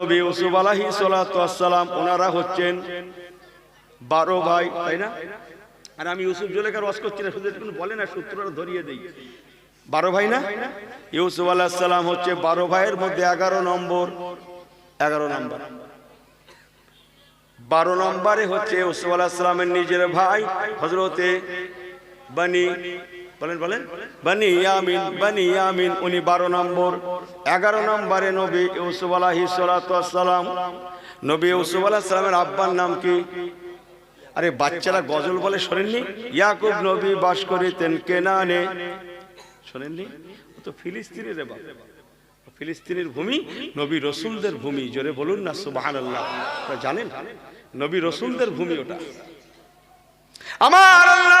নবী ইউসুফ আলাহি সালাম ওনারা হচ্ছেন বারো ভাই, তাই না? আর আমি ইউসুফ জুলেখার ওয়াজ করছি না, শুধু একটু বলে না, সূত্রটা ধরিয়ে দেই। বারো ভাই না? ইউসুফ আলাহ সালাম হচ্ছে বারো ভাইয়ের মধ্যে এগারো নম্বর। এগারো নম্বর। বারো নম্বরে হচ্ছে ইউসুফ আলাহ সালামের নিজের ভাই হজরতে বানি বলেন বলেন। বানি ইয়ামিন বানি ইয়ামিন, উনি বারো নম্বর। এগারো নম্বরে নবী ইউসুফ আলাহি সালাম নবী ইউসুফ আলাহ সালামের আব্বার নাম কি? আরে, বাচ্চারা গজল বলে শোনেননি? ইয়াকুব নবী বাস করিতেন কেনানে। শোনেননি? ও তো ফিলিস্তিনের রে বাবা ফিলিস্তিনের ভূমি, নবী রসুলদের ভূমি, জোরে বলুন না সুবাহান আল্লাহ জানেন? নবী রসুলদের ভূমি ওটা। আমার আল্লাহ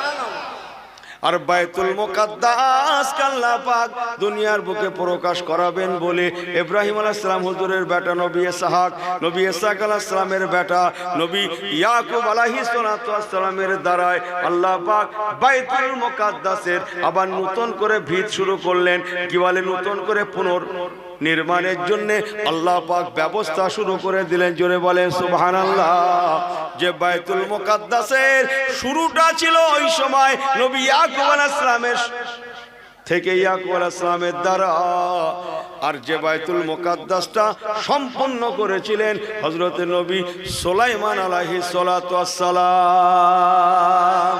আর বাইতুল মোকাদ্দাস কাল্লা পাক দুনিয়ার বুকে প্রকাশ করাবেন বলে ইব্রাহিম সালাম হুজুরের বেটা নবী ইসহাক, নবী আলাইহিস সালামের বেটা নবী ইয়াকুব সালামের দ্বারায় আল্লাহ পাক বাইতুল মোকাদ্দাসের আবার নতুন করে ভিত শুরু করলেন। কি বলে নতুন করে? পুনর। নির্মাণের জন্যে আল্লাহ পাক ব্যবস্থা শুরু করে দিলেন। জোরে বলেন সুবহান আল্লাহ যে বাইতুল মুকাদ্দাসের শুরুটা ছিল ওই সময় নবী ইয়াকুব আলাইহিস থেকে ইয়াকুব আলাইহিস দ্বারা। আর যে বাইতুল মুকাদ্দাসটা সম্পন্ন করেছিলেন হযরত নবী সুলাইমান ওয়াস সালাম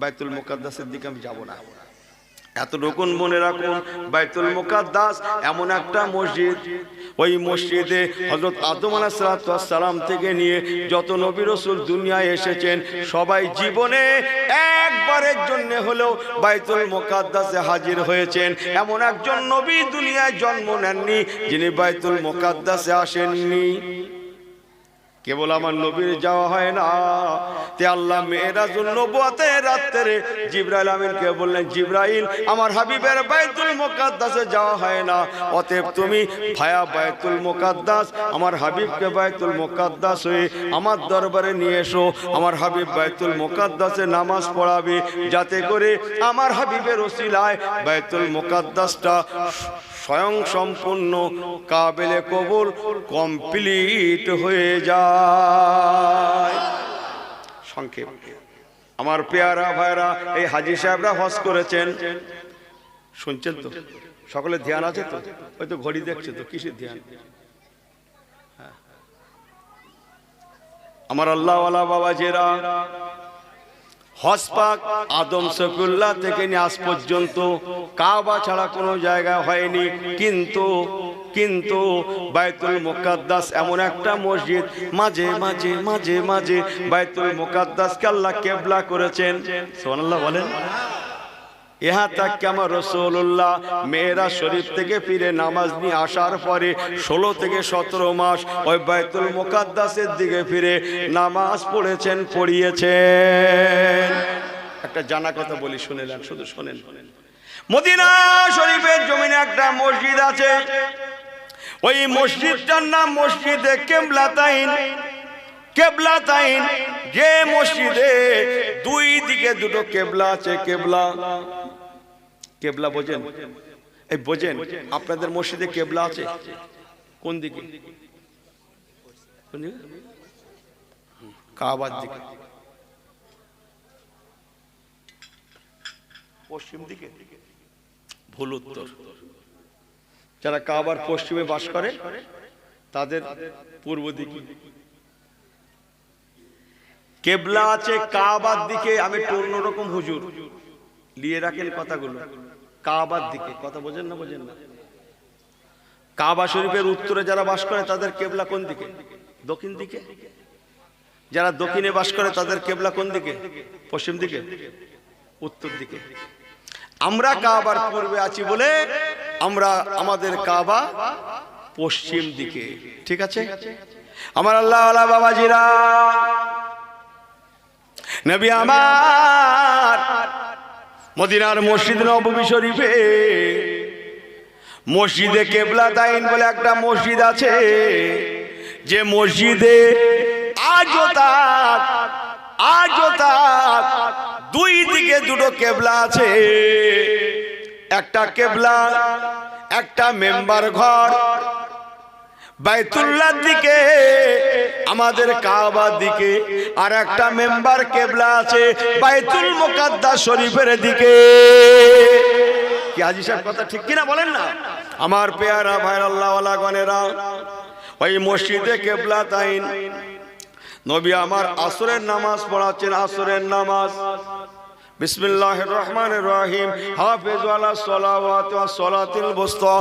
বাইতুল মুকাদ্দাসের দিকে আমি যাব না। এতটুকুন মনে রাখুন, বাইতুল মুকাদ্দাস এমন একটা মসজিদ। ওই মসজিদে হজরত আদম সালাম থেকে নিয়ে যত নবী রসুল দুনিয়ায় এসেছেন, সবাই জীবনে একবারের জন্য হলেও বাইতুল মুকাদ্দাসে হাজির হয়েছেন। এমন একজন নবী দুনিয়ায় জন্ম নেননি, যিনি বাইতুল মুকাদ্দাসে আসেননি। কেবল আমার নবীর যাওয়া হয় না। তে আল্লাহ মেয়েরাজুল নবুয়াতে রাত্রে জিব্রাইল আমিনকে বললেন, জিব্রাইল, আমার হাবিবের বাইতুল মোকাদ্দাসে যাওয়া হয় না। অতএব তুমি ভায়া বাইতুল মোকাদ্দাস, আমার হাবিবকে বায়তুল মোকাদ্দাস হয়ে আমার দরবারে নিয়ে এসো। আমার হাবিব বাইতুল মোকাদ্দাসে নামাজ পড়াবে। যাতে করে আমার হাবিবের ওসিলায় বাইতুল মুকাদ্দাসটা স্বয়ং সম্পূর্ণ কাবেলে কবুল কমপ্লিট হয়ে যায়। সংক্ষেপ। আমার পেয়ারা ভাইরা, এই হাজি সাহেবরা হজ করেছেন। শুনছেন তো? সকলে ধ্যান আছে তো? ওই তো ঘড়ি দেখছে তো, কিসের ধ্যান? হ্যাঁ। আমার আল্লাহওয়ালা বাবা জেরা হসপাক আদম সকুল্লা থেকে নিয়ে আজ পর্যন্ত কাবা ছাড়া কোনো জায়গা হয়নি। কিন্তু কিন্তু বাইতুল মুকাদ্দাস এমন একটা মসজিদ, মাঝে মাঝে মাঝে মাঝে বাইতুল মুকাদ্দাসকে আল্লাহ কেবলা করেছেন। সোনাল্লাহ বলেন। ইহা তাকে আমার রসুল্লাহ মেয়েরা শরীফ থেকে ফিরে নামাজ নিয়ে আসার পরে ষোলো থেকে সতেরো মাস ওই বাইতুল মোকাদ্দাসের দিকে ফিরে নামাজ পড়েছেন, পড়িয়েছেন। একটা জানা কথা বলি শুনেলেন শুধু শোনেন মদিনা শরীফের জমিনে একটা মসজিদ আছে। ওই মসজিদটার নাম মসজিদে কেবলাতাইন। কেবলাতাইন, যে মসজিদে দুই দিকে দুটো কেবলা আছে, কেবলা। কেবলা বোঝেন? এই বোঝেন, আপনাদের মসজিদে কেবলা আছে? কোন দিকে? কাবার দিকে। পশ্চিম দিকে? ভুল উত্তর। যারা কাবার পশ্চিমে বাস করে, তাদের পূর্ব দিকে। কেবলা আছে, কাবার দিকে। আমি একটু অন্যরকম হুজুর। নিয়ে রাখেন কথাগুলো। কাবার দিকে। কথা বোঝেন না বোঝেন না? কাবা শরীফের উত্তরে যারা বাস করে তাদের কেবলা কোন দিকে? দক্ষিণ দিকে? যারা দক্ষিণে বাস করে তাদের কেবলা কোন দিকে? পশ্চিম দিকে? উত্তর দিকে। আমরা কাবার পূর্বে আছি বলে আমরা আমাদের কাবা পশ্চিম দিকে। ঠিক আছে? আমার আল্লাহ আল্লাহ বাবাজিরা, নবী আমার মদিনার মসজিদ নবী শরীফে। মসজিদে কেবলা দাইন বলে একটা মসজিদ আছে। যে মসজিদে আজও তাক আজও তাক দুই দিকে দুটো কেবলা আছে। একটা কেবলা, একটা মেম্বার ঘর বাইতুল্লার দিকে, আমাদের কাবার দিকে আর একটা মেম্বার কেবলা আছে, বাইতুল মোকাদ্দা শরীফের দিকে। কি হাজি সাহেব কথা ঠিক কিনা বলেন না? আমার পেয়ারা ভাইর আল্লাহ গনেরা ওই মসজিদে কেবলা তাইন। নবী আমার আসরের নামাজ পড়াচ্ছেন, আসরের নামাজ। বিসমিল্লাহ রহমান রহিম। হাফেজ আলা সলাওয়াত ওয়া সলাতিল বুস্তা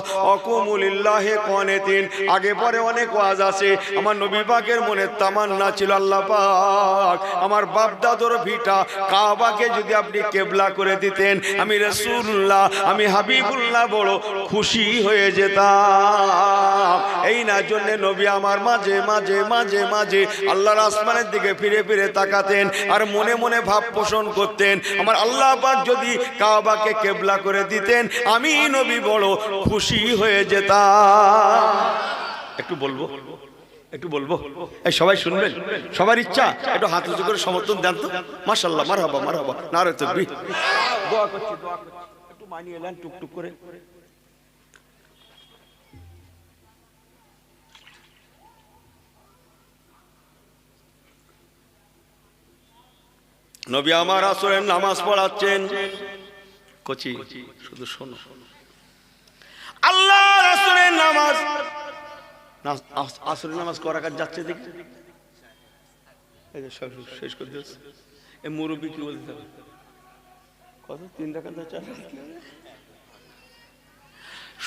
আগে পরে অনেক ওয়াজ আছে। আমার নবী পাকের মনে তামান্না ছিল আল্লাহ পাক। আমার বাপ দাদুর ভিটা কাবাকে যদি আপনি কেবলা করে দিতেন, আমি রাসূলুল্লাহ, আমি হাবিবুল্লাহ বড় খুশি হয়ে যেতাম। এই না জন্য নবী আমার মাঝে মাঝে মাঝে মাঝে আল্লাহর আসমানের দিকে ফিরে ফিরে তাকাতেন আর মনে মনে ভাব পোষণ করতেন। আমার আল্লাহ পাক যদি কাবাকে কেবলা করে দিতেন, আমি নবী বড় খুশি হয়ে যেত একটু বলব? একটু বলব? এই সবাই শুনবেন? সবার ইচ্ছা? একটু হাত উঁচু করে সমর্থন দেন তো। মার্শাল্লাহ মার হবা মার হবা না রে তো দোয়া করছি দোয়া করছি। একটু মানিয়ে এলেন টুকটুক করে। নবী আমার আসরের নামাজ পড়াচ্ছেন। কচি, শুধু শোনো। আল্লাহ আসরের নামাজ। আসরের নামাজ করা কাজ যাচ্ছে দেখি। শেষ করে দিয়েছে। এই মুরব্বী কি বলতে হবে কত? তিন টাকা না চার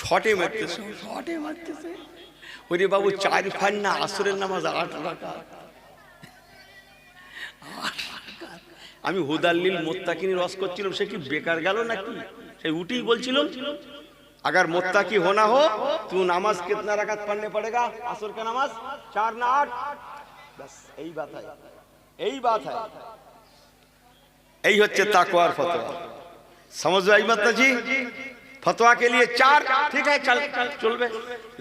শটে মারতেছে। শটে মারতেছে। ওরে বাবু, চার ফান না আসরের নামাজ আট টাকা আমি হুদাল্লিল মোত্তাকিনী রস করছিলাম সে কি বেকার গেল নাকি সে উঠেই বলছিলাম अगर मुत्ताकी होना हो तू नमाज कितना रकात पढ़ने पड़ेगा असर का नमाज चार ना आठ बस यही बात है यही बात है यही হচ্ছে তাকওয়ার ফতোয়া समझ आई बात ना जी फतवा के लिए चार ठीक है चल चल चलबे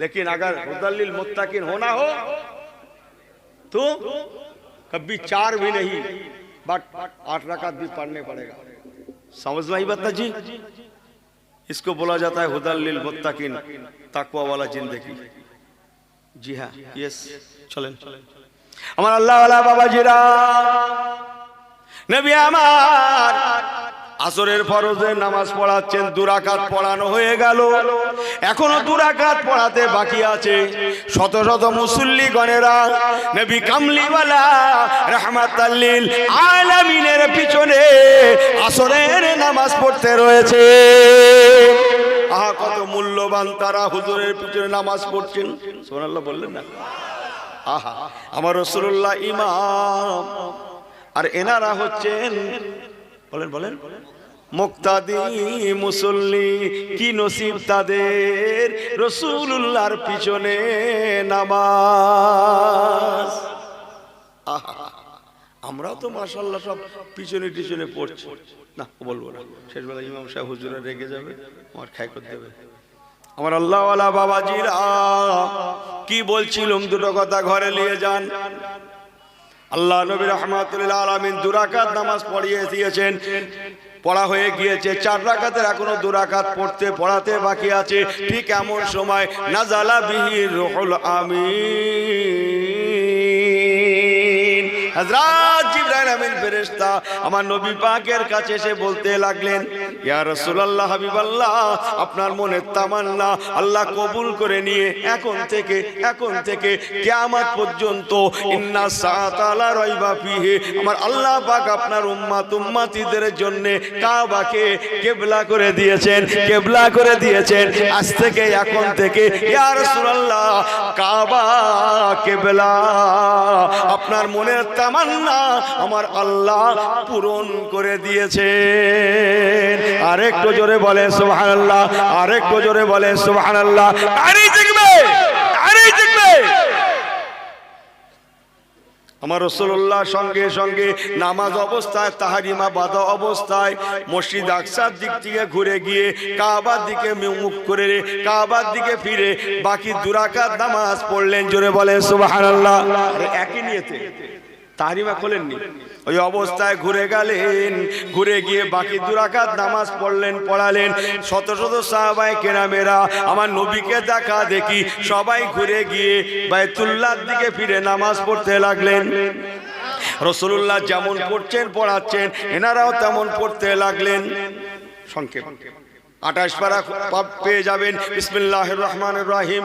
लेकिन अगर मुदल्लिल मुत्ताकिन होना हो तो कभी चार भी नहीं बट आठ रकात भी पढ़ने पड़ेगा समझ में आई बात ना जी इसको बोला जाता है हुदल्लिल मुत्ताकिन ताकवा वाला जिंदगी জি হ্যাঁ ইয়েস চলেন আমার আল্লাহ ওয়ালা বাবাজিরা নবী আমার আসরের ফরজের নামাজ পড়াচ্ছেন দুরাকাত পড়ানো হয়ে গেল। এখনও দুরাকাত পড়াতে বাকি আছে। শত শত মুসল্লি গণেরা নবী কামলিওয়ালা রহমাতাল্লিল আলামিনের পিছনে আসরের নামাজ পড়তে রয়েছে। আহা, কত মূল্যবান তারা হুজুরের পিছনে নামাজ পড়ছেন। সোনাল্লাহ বললেন না? আহা, আমার রসুল্লাহ ইমাম। আর এনারা হচ্ছেন বলেন বলেন বলেন। মুক্তাদি মুসল্লি, কি নসিব তাদের? রসুল্লাহর পিছনে নামাজ। আহা, আমরাও তো মাশাল্লাহ সব পিছনে টিছনে পড়ছি। না, বলব না। শেষবেলা ইমাম সাহেব হুজুরা রেগে যাবে, আমার খাই করে দেবে। আমার আল্লাহওয়ালা বাবাজিরা, কি বলছিলাম দুটো কথা ঘরে নিয়ে যান। আল্লাহ নবী রহমাতুল্লাহ আলমিন দুরাকাত নামাজ পড়িয়ে দিয়েছেন। পড়া হয়ে গিয়েছে। চার রাখাতের এখনও দুরাকাত পড়তে, পড়াতে বাকি আছে। ঠিক এমন সময় নাজালা বিহির রহল আমি আমিন ফেরেশতা আমার নবী পাকের কাছে এসে বলতে লাগলেন ইয়া রাসূলুল্লাহ হাবিবাল্লাহ, আপনার মনের তামান্না আল্লাহ কবুল করে নিয়ে এখন থেকে এখন থেকে কিয়ামত পর্যন্ত ইন্না সাআতালা রাইবা ফিহি, আমার আল্লাহ পাক আপনার উম্মাত উম্মাতিদের জন্য কাবাকে কেবলা করে দিয়েছেন, কেবলা করে দিয়েছেন। আজ থেকে, এখন থেকে ইয়া রাসূলুল্লাহ, কাবা কেবলা আপনার মনের তামান্না আমার আল্লাহ পূরণ করে দিয়েছে আরেকটু জোরে বলে, সুবহানাল্লাহ, আরেকটু জোরে বলে, সুবহানাল্লাহ। আরে দেখবে আমার রসুল্লাহ সঙ্গে সঙ্গে নামাজ অবস্থায়, তাহারিমা বাধা অবস্থায়, মসজিদ আকসার দিক থেকে ঘুরে গিয়ে কাবার দিকে মুখ করে কাবার দিকে ফিরে বাকি দুরাকার নামাজ পড়লেন। জোরে বলেন সুবাহ একই নিয়েতে। তাহারিমা খোলেননি। ওই অবস্থায় ঘুরে গেলেন। ঘুরে গিয়ে বাকি দুরাকাত নামাজ পড়লেন, পড়ালেন। শত শত সাহাবাই কেরামেরা আমার নবীকে দেখা দেখি সবাই ঘুরে গিয়ে বাইতুল্লাহর দিকে ফিরে নামাজ পড়তে লাগলেন। রসুল্লাহ যেমন পড়ছেন, পড়াচ্ছেন, এনারাও তেমন পড়তে লাগলেন। সংক্ষেপ। আঠাশ পারা পেয়ে যাবেন। বিসমিল্লাহ রহমান রাহিম।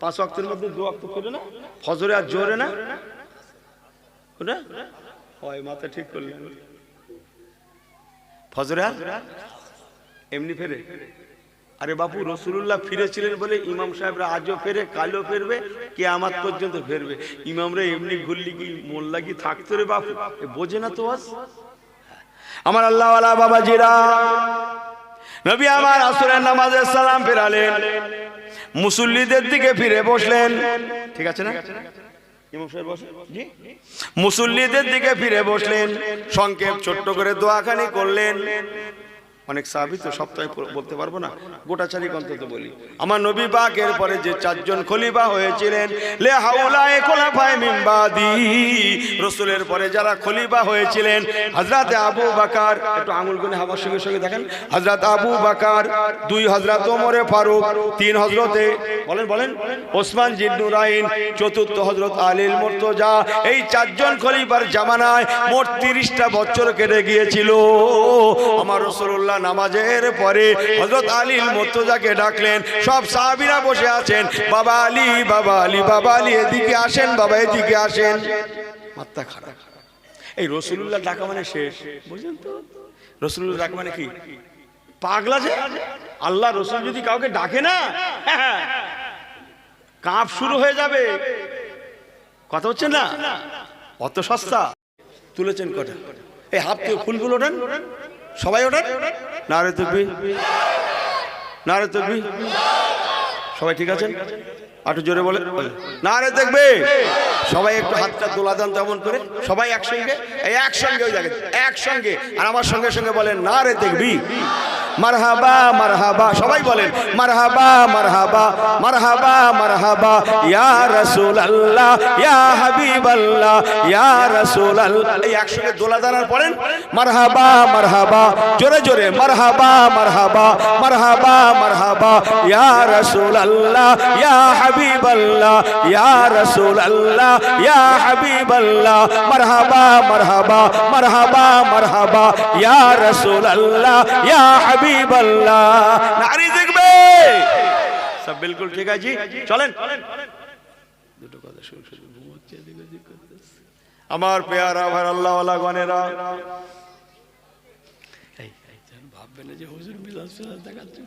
পাঁচ ওয়াক্তের মধ্যে দু ওয়াক্ত করে না? ফজরে আর জোরে না? হয় মাথা ঠিক করলেন ফজরে আর? এমনি ফেরে? আরে বাপু রসুল্লাহ ফিরেছিলেন বলে ইমাম সাহেবরা আজও ফেরে কালও ফেরবে কে আমার পর্যন্ত ফেরবে। ইমামরা এমনি ঘুরলি কি মোল্লা কি থাকতো রে বাপু? বোঝে না তো আজ? আমার আল্লাহ বাবাজিরা নবী আমার আসরের নামাজের সালাম ফেরালেন। মুসল্লিদের দিকে ফিরে বসলেন। ঠিক আছে না? মুসল্লিদের দিকে ফিরে বসলেন। সংক্ষেপ ছোট্ট করে দোয়াখানি করলেন। অনেক সাহাবি তো সপ্তাহে বলতে পারব না, গোটা চারিক অন্তত বলি। আমার নবী পাকের পরে যে চারজন খলিফা হয়েছিলেন, লে হাউলায়ে খোলাফায়ে মিন বাদি রসুলের পরে যারা খলিফা হয়েছিলেন, হযরত আবু বকর, একটু আঙুল গুনে হাবার সঙ্গে সঙ্গে দেখেন, হযরত আবু বকর, দুই হযরত ওমরে ফারুক, তিন হযরতে, বলেন বলেন, ওসমান জিন্নুরাইন চতুর্থ হযরত আলীল মুর্তজা, এই চারজন খলিফার জামানায় মোট তিরিশটা বছর কেটে গিয়েছিল। আমার রসুল্লাহ নামাজের পরে হজরত আলীল মুর্তজাকে ডাকলেন। সব সাহাবিরা বসে আছেন। বাবা আলী বাবা আলী বাবা আলী, এদিকে আসেন, বাবা এদিকে আসেন। মাত্রা খারাপ। এই রসুল্লাহ ডাকা মানে শেষ, বুঝলেন তো? রসুল্লাহ ডাকা মানে কি? পাগলা যে? আল্লাহ রসুল যদি কাউকে ডাকে না, কাঁপ শুরু হয়ে যাবে। কথা হচ্ছে না? অত সস্তা? তুলেছেন কটা? এই থেকে ফুলগুলো ওঠেন। সবাই ওঠেন? নারে তুকবি নারে তুকবি সবাই ঠিক আছেন? একটু জোরে বলে না রে দেখবে সবাই একটু হাতটা দোলা দেন তেমন করে। সবাই একসঙ্গে। একসঙ্গে ওই জায়গায় একসঙ্গে। আর আমার সঙ্গে সঙ্গে বলে না রে দেখবি মারহাবা মারহাবা, সবাই বলেন, মারহাবা মারহাবা মারহাবা মারহাবা। ইয়া রাসূল আল্লাহ ইয়া হাবিব আল্লাহ ইয়া রাসূল আল্লাহ এই একসঙ্গে দোলা দানার পড়েন। মারহাবা মারহাবা, জোরে জোরে, মারহাবা মারহাবা মারহাবা মারহাবা। ইয়া রাসূল আল্লাহ ইয়া হাবিব আল্লাহ ইয়া রাসূল আল্লাহ ইয়া হাবিব আল্লাহ মারহাবা মারহাবা মারহাবা মারহাবা। ইয়া রাসূল আল্লাহ ইয়া হাবিব আল্লাহ নারী দেখবে। সব বিলকুল ঠিক আছে? চলেন। দুটো কথা। আমার পেয়ারা ভাই আল্লাহ গনেরা। ভাববে না যে হুজুর মিলাদ দেখাচ্ছে।